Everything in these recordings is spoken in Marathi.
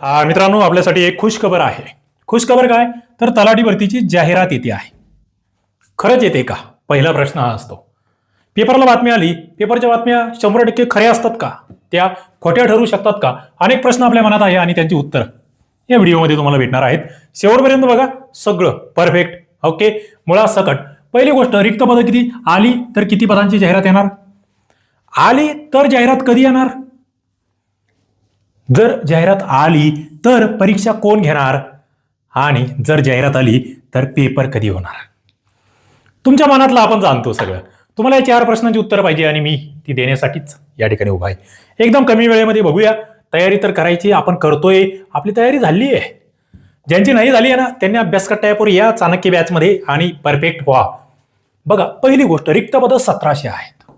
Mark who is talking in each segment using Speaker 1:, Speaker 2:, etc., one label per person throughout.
Speaker 1: मित्रांनो आपल्यासाठी एक खुश खबर आहे. खुश खबर काय? तर तलाठी भरतीची जाहिरात येते आहे. खरंच येते का? पहिला प्रश्न हा असतो. पेपरला बातमी आली. पेपरच्या बातम्या शंभर टक्के खऱ्या असतात का? त्या खोट्या ठरू शकतात का? अनेक प्रश्न आपल्या मनात आहे आणि त्यांची उत्तर या व्हिडिओमध्ये तुम्हाला भेटणार आहेत. शेवटपर्यंत बघा सगळं. परफेक्ट. ओके? मुळात सकट पहिली गोष्ट रिक्त पदं किती? आली तर किती पदांची जाहिरात येणार? आली तर जाहिरात कधी येणार? जर जाहिरात आली तर परीक्षा कोण घेणार? आणि जर जाहिरात आली तर पेपर कधी होणार? तुमच्या मनातलं आपण जाणतो सगळं. तुम्हाला या चार प्रश्नांची उत्तर पाहिजे आणि मी ती देण्यासाठीच या ठिकाणी उभा आहे. एकदम कमी वेळेमध्ये बघूया. तयारी तर करायची आपण करतोय. आपली तयारी झाली आहे. ज्यांची नाही झाली आहे ना त्यांनी अभ्यास कट्ट्यापूर या चाणक्य बॅचमध्ये आणि परफेक्ट व्हा. बघा पहिली गोष्ट रिक्त पदं सतराशे आहेत.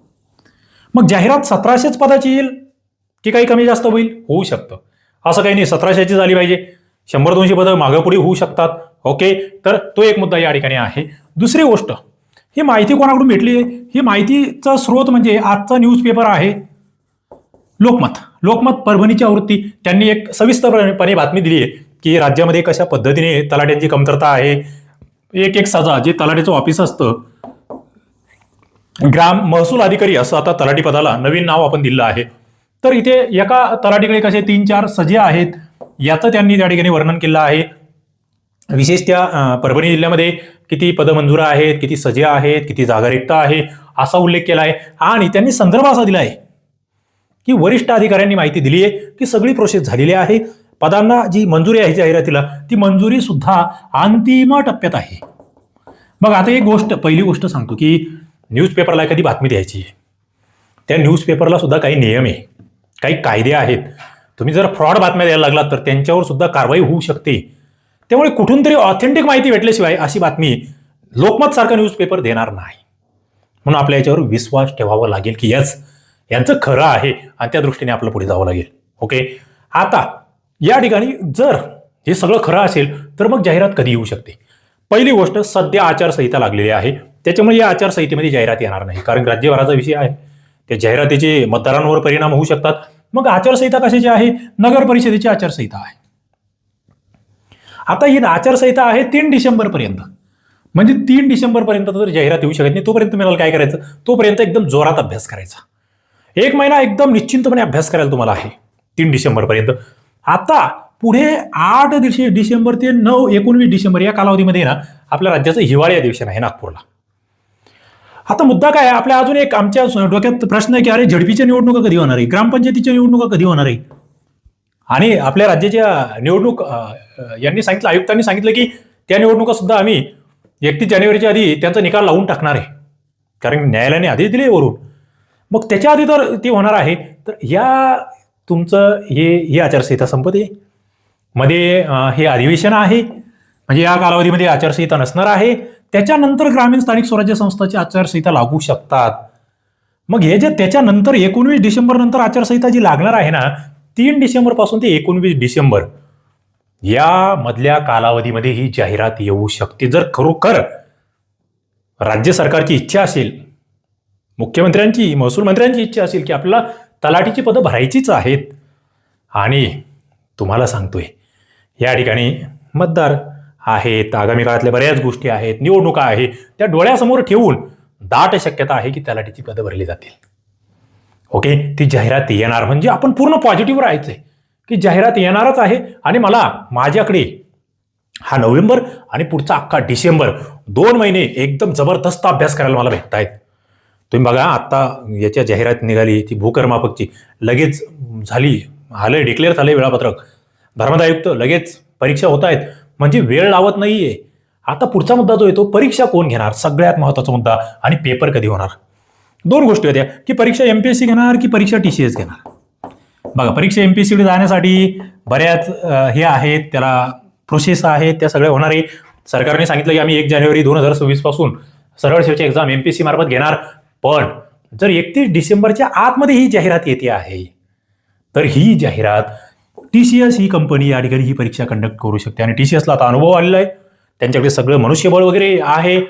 Speaker 1: मग जाहिरात सतराशेच पदाची येईल? की काही कमी जास्त होईल? होऊ शकतं. असं काही नाही सतराशेची झाली पाहिजे. शंभर दोनशे पदं मागं पुढे होऊ शकतात. ओके? तर तो एक मुद्दा या ठिकाणी आहे. दुसरी गोष्ट ही माहिती कोणाकडून भेटली? आहे ही माहितीचा स्रोत म्हणजे आजचा न्यूजपेपर आहे लोकमत. लोकमत परभणीची आवृत्ती त्यांनी एक सविस्तरपणे बातमी दिली आहे की राज्यामध्ये कशा पद्धतीने तलाट्यांची कमतरता आहे. एक एक सजा जे तलाट्याचं ऑफिस असतं. ग्राम महसूल अधिकारी असं आता तलाठी पदाला नवीन नाव आपण दिलं आहे. तर इथे एका तलाठीकडे कसे तीन चार सजे आहेत याचं त्यांनी त्या ठिकाणी वर्णन केलं आहे. विशेष त्या परभणी जिल्ह्यामध्ये किती पदं मंजूर आहेत किती सजे आहेत किती जागा रिक्त आहे असा उल्लेख केला आहे. आणि त्यांनी संदर्भ असा दिला आहे की वरिष्ठ अधिकाऱ्यांनी माहिती दिली आहे की सगळी प्रोसेस झालेली आहे. पदांना जी मंजुरी आहे जाहिरातीला ती मंजुरी सुद्धा अंतिम टप्प्यात आहे. मग आता एक गोष्ट पहिली गोष्ट सांगतो की न्यूजपेपरला एखादी बातमी द्यायची आहे. त्या न्यूजपेपरला सुद्धा काही नियम आहे. काही कायदे आहेत. तुम्ही जर फ्रॉड बातम्या द्यायला लागलात तर त्यांच्यावर सुद्धा कारवाई होऊ शकते. त्यामुळे कुठून तरी ऑथेंटिक माहिती भेटल्याशिवाय अशी बातमी लोकमत सारखा न्यूजपेपर देणार नाही. म्हणून आपल्या याच्यावर विश्वास ठेवावा लागेल की यस यांचं खरं आहे आणि त्या दृष्टीने आपलं पुढे जावं लागेल. ओके आता या ठिकाणी जर हे सगळं खरं असेल तर मग जाहिरात कधी येऊ शकते? पहिली गोष्ट सध्या आचारसंहिता लागलेली आहे. त्याच्यामुळे या आचारसंहितेमध्ये जाहिरात येणार नाही कारण राज्यभराचा विषय आहे. त्या जाहिरातीचे मतदारांवर परिणाम होऊ शकतात. मग आचारसंहिता कशाची आहे? नगर परिषदेची आचारसंहिता आहे. आता ही आचारसंहिता आहे तीन डिसेंबर पर्यंत म्हणजे तीन डिसेंबर पर्यंत तर जाहिरात येऊ शकत नाही. तोपर्यंत तुम्हाला काय करायचं? तोपर्यंत एकदम जोरात अभ्यास करायचा. एक महिना एकदम निश्चिंतपणे अभ्यास करायला तुम्हाला आहे. तीन डिसेंबर पर्यंत आता पुढे आठ दिवशी डिसेंबर ते नऊ एकोणवीस डिसेंबर या कालावधीमध्ये ना आपल्या राज्याचं हिवाळी अधिवेशन आहे नागपूरला. आता मुद्दा काय आपल्या अजून एक आमच्या डोक्यात प्रश्न आहे की अरे झडपीच्या निवडणुका कधी होणार आहे? ग्रामपंचायतीच्या निवडणुका कधी होणार आहे? आणि आपल्या राज्याच्या निवडणूक यांनी सांगितलं आयुक्तांनी सांगितलं की त्या निवडणुका सुद्धा आम्ही एकतीस जानेवारीच्या आधी त्यांचा निकाल लावून टाकणार आहे. कारण न्यायालयाने आधीच दिले वरून. मग त्याच्या आधी तर ती होणार आहे. तर या तुमचं हे ही आचारसंहिता संपत. आहे मध्ये हे अधिवेशन आहे. म्हणजे या कालावधीमध्ये आचारसंहिता नसणार आहे. त्याच्यानंतर ग्रामीण स्थानिक स्वराज्य संस्थाची आचारसंहिता लागू शकतात. मग हे जे त्याच्यानंतर एकोणवीस डिसेंबर नंतर आचारसंहिता जी लागणार आहे ना तीन डिसेंबरपासून ते एकोणवीस डिसेंबर या मधल्या कालावधीमध्ये ही जाहिरात येऊ शकते. जर खरोखर राज्य सरकारची इच्छा असेल मुख्यमंत्र्यांची महसूल मंत्र्यांची इच्छा असेल की आपल्याला तलाठीची पदं भरायचीच आहेत. आणि तुम्हाला सांगतोय या ठिकाणी मतदार आहेत. आगामी काळातल्या बऱ्याच गोष्टी आहेत. निवडणुका आहे त्या डोळ्यासमोर ठेवून दाट शक्यता आहे की तलाठीची पदं भरली जातील. ओके? ती जाहिरात येणार म्हणजे आपण पूर्ण पॉझिटिव्ह राहायचं आहे की जाहिरात येणारच आहे आणि मला माझ्याकडे हा नोव्हेंबर आणि पुढचा अख्खा डिसेंबर दोन महिने एकदम जबरदस्त अभ्यास करायला मला भेटत आहेत तुम्ही बघा आत्ता याच्या जाहिरात निघाली ती भूकर्मापकची. लगेच झाली आलं डिक्लेअर झालं वेळापत्रक. धर्मदायुक्त लगेच परीक्षा होत आहेत म्हणजे वेळ लावत नाहीये. आता पुढचा मुद्दा जो येतो परीक्षा कोण घेणार? सगळ्यात महत्त्वाचा मुद्दा आणि पेपर कधी होणार? दोन गोष्टी होत्या. की परीक्षा एमपीएससी घेणार की परीक्षा टी सी एस घेणार? बघा परीक्षा एमपीएससीकडे जाण्यासाठी बऱ्याच हे आहेत त्याला प्रोसेस आहेत त्या सगळ्या होणार. आहे सरकारने सांगितलं की आम्ही एक जानेवारी दोन हजार सव्वीसपासून सरळ सेवेची एक्झाम एमपीएससी मार्फत घेणार. पण जर एकतीस डिसेंबरच्या आतमध्ये ही जाहिरात येते आहे तर ही जाहिरात टी सी एस ही कंपनी या ठिकाणी ही परीक्षा कंडक्ट करू शकते. आणि टी सी एसला आता अनुभव आलेला आहे. त्यांच्याकडे सगळं मनुष्यबळ वगैरे आहे.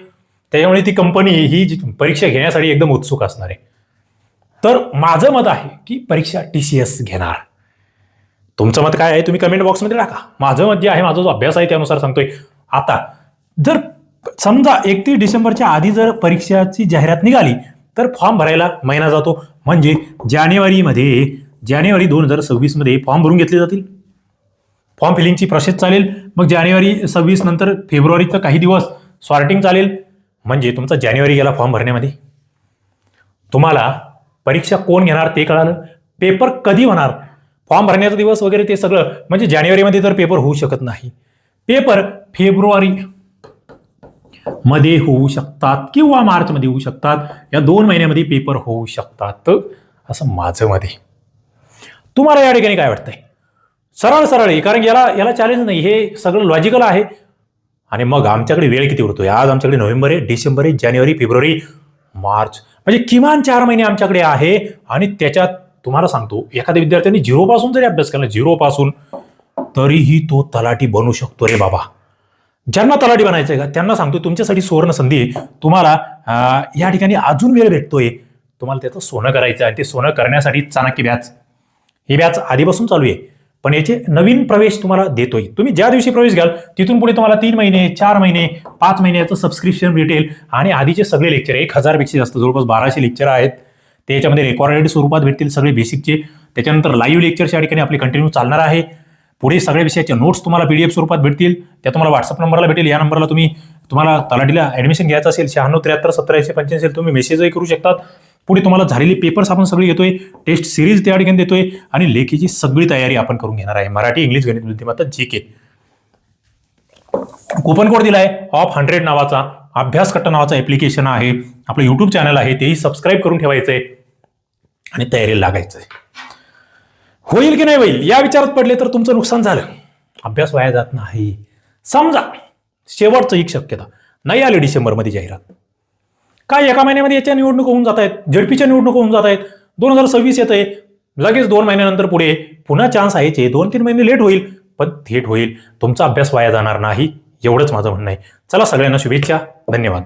Speaker 1: त्याच्यामुळे ती कंपनी ही जी परीक्षा घेण्यासाठी एकदम उत्सुक असणार आहे. तर माझं मत आहे की परीक्षा टी सी एस घेणार. तुमचं मत काय आहे तुम्ही कमेंट बॉक्समध्ये टाका. माझं मत जे आहे माझा जो अभ्यास आहे त्यानुसार सांगतोय. आता जर समजा एकतीस डिसेंबरच्या आधी जर परीक्षाची जाहिरात निघाली तर फॉर्म भरायला महिना जातो. म्हणजे जानेवारीमध्ये जानेवारी दोन हजार सव्वीसमध्ये फॉर्म भरून घेतले जातील. फॉर्म फिलिंगची प्रोसेस चालेल. मग जानेवारी सव्वीस नंतर फेब्रुवारीचा काही दिवस सॉर्टिंग चालेल. म्हणजे तुमचा जानेवारी गेला फॉर्म भरण्यामध्ये. तुम्हाला परीक्षा कोण घेणार ते कळालं. पेपर कधी होणार? फॉर्म भरण्याचा दिवस वगैरे ते सगळं. म्हणजे जानेवारीमध्ये तर पेपर होऊ शकत नाही. पेपर फेब्रुवारी मध्ये होऊ शकतात किंवा मार्चमध्ये होऊ शकतात. या दोन महिन्यामध्ये पेपर होऊ शकतात. असं माझं मध्ये तुम्हाला या ठिकाणी काय वाटतंय? सरळ सरळ आहे कारण याला याला चॅलेंज नाही हे सगळं लॉजिकल आहे. आणि मग आमच्याकडे वेळ किती उरतोय? आज आमच्याकडे नोव्हेंबर आहे डिसेंबर आहे जानेवारी फेब्रुवारी मार्च. म्हणजे किमान चार महिने आमच्याकडे आहे आणि त्याच्यात तुम्हाला सांगतो एखाद्या विद्यार्थ्यांनी झिरोपासून जरी अभ्यास केला झिरोपासून तरीही तो तलाठी बनू शकतो रे बाबा. ज्यांना तलाठी बनायचं आहे का त्यांना सांगतो तुमच्यासाठी सुवर्ण संधी तुम्हाला या ठिकाणी अजून वेळ भेटतोय. तुम्हाला त्याचं सोनं करायचं आहे आणि ते सोनं करण्यासाठी चाणक्य व्याज. ही बॅच आधीपासून चालू आहे. पण याचे नवीन प्रवेश तुम्हाला देतोय. तुम्ही ज्या दिवशी प्रवेश घ्याल तिथून पुढे तुम्हाला तीन महिने चार महिने पाच महिन्याचं सबस्क्रिप्शन भेटेल. आणि आधीचे सगळे लेक्चर एक हजारपेक्षा जास्त जवळपास बाराशे लेक्चर आहेत. ते याच्यामध्ये रेकॉर्डेड स्वरूपात भेटतील सगळे बेसिकचे त्याच्यानंतर लाईव्ह लेक्चरच्या ठिकाणी आपले कंटिन्यू चालणार आहे. पुढे सगळ्या विषयाचे नोट्स तुम्हाला पीडीएफ स्वरूपात भेटतील. त्या तुम्हाला व्हॉट्सअप नंबरला भेटेल. या नंबरला तुम्ही तुम्हाला तलाठीला ऍडमिशन घ्यायचं असेल शहाण्णव त्र्याहत्तर सत्तर एकशे पंच्याऐंशी तुम्ही मेसेजही करू शकतात. पुढे तुम्हाला झालेली पेपर्स आपण सगळे घेतोय टेस्ट सिरीज त्या ठिकाणी देतोय आणि लेखीची सगळी तयारी आपण करून घेणार आहे. मराठी इंग्लिश गणित बुद्धिमत्ता जी के कुपन कोड दिलाय ऑफ हंड्रेड नावाचा अभ्यास कट्टा नावाचा ऍप्लिकेशन आहे. आपलं युट्यूब चॅनल आहे तेही सबस्क्राईब करून ठेवायचंय आणि तयारीला लागायचंय. होईल की नाही होईल? या विचारात पडले तर तुमचं नुकसान झालं. अभ्यास वाया जात नाही. समजा शेवटचं एक शक्यता. नाही आली डिसेंबरमध्ये जाहिरात. काय एका महिन्यामध्ये याच्या निवडणूक होऊन जात आहेत झडपीच्या निवडणूक होऊन जात आहेत दोन हजार सव्वीस येत आहे लगेच दोन महिन्यानंतर पुढे. पुन्हा चान्स आहे. दोन तीन महिने लेट होईल पण थेट होईल. तुमचा अभ्यास वाया जाणार नाही. एवढंच माझं म्हणणं आहे. चला सगळ्यांना शुभेच्छा. धन्यवाद.